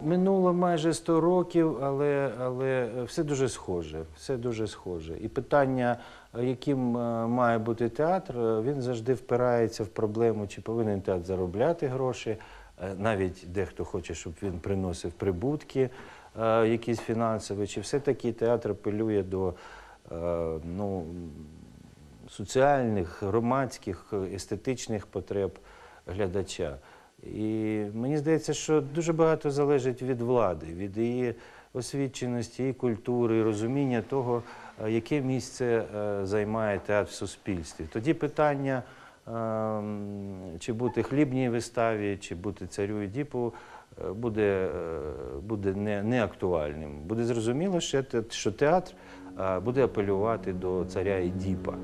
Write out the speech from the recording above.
Минуло майже 100 років, але, але все дуже схоже. Все дуже схоже. І питання, яким е, має бути театр, е, він завжди впирається в проблему, чи повинен театр заробляти гроші. Е, Навіть дехто хоче, щоб він приносив прибутки якісь фінансові, чи все-таки театр апелює до ну, соціальних, громадських, естетичних потреб глядача. І мені здається, що дуже багато залежить від влади, від її освіченості, і культури, розуміння того, е, яке місце е, займає театр в суспільстві. Тоді питання, е, чи бути хлібній виставі, чи бути царю Едіпу, е, буде, буде не, не актуальним. Буде зрозуміло, що театр буде апелювати до царя Едіпа.